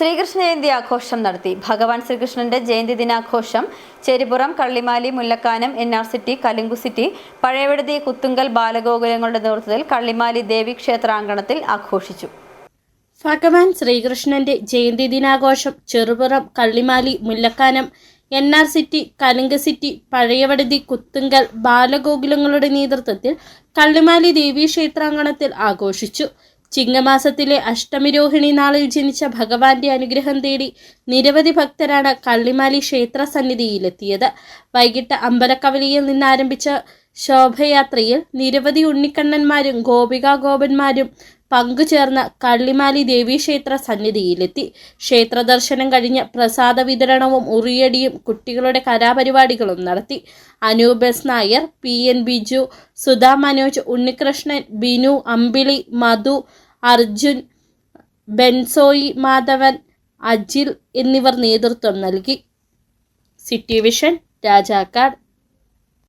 ശ്രീകൃഷ്ണ ജയന്തി ആഘോഷം നടത്തി. ഭഗവാൻ ശ്രീകൃഷ്ണന്റെ ജയന്തി ദിനാഘോഷം Cheripuram Kallimali Mullakkanam N R city Kalunku city Pazhayaviduthi Kuthunkal ബാലഗോകുലങ്ങളുടെ നേതൃത്വത്തിൽ കള്ളിമാലി ദേവി ക്ഷേത്രാങ്കണത്തിൽ ആഘോഷിച്ചു. ഭഗവാൻ ശ്രീകൃഷ്ണന്റെ ജയന്തി ദിനാഘോഷം Cherupuram Kallimali Mullakkanam N R city Kalinga city Pazhayavaduthi Kuthunkal ബാലഗോകുലങ്ങളുടെ നേതൃത്വത്തിൽ കള്ളിമാലി ദേവീ ക്ഷേത്രാങ്കണത്തിൽ ആഘോഷിച്ചു. ചിങ്ങമാസത്തിലെ അഷ്ടമിരോഹിണി നാളിൽ ജനിച്ച ഭഗവാന്റെ അനുഗ്രഹം തേടി നിരവധി ഭക്തരാണ് കള്ളിമാലി ക്ഷേത്ര സന്നിധിയിലെത്തിയത് വൈകിട്ട് അമ്പലക്കവലിയിൽ നിന്നാരംഭിച്ച ശോഭയാത്രയിൽ നിരവധി ഉണ്ണിക്കണ്ണന്മാരും ഗോപികാ ഗോപന്മാരും പങ്കുചേർന്ന കള്ളിമാലി ദേവീക്ഷേത്ര സന്നിധിയിലെത്തി. ക്ഷേത്ര ദർശനം കഴിഞ്ഞ് പ്രസാദ വിതരണവും ഉറിയടിയും കുട്ടികളുടെ കലാപരിപാടികളും നടത്തി. Anoop S Nair P N Biju Sudha Manoj Unnikrishnan Binu Ambili Madhu Arjun Benzoy Madhavan Ajil എന്നിവർ നേതൃത്വം നൽകി. City vision Rajakkad.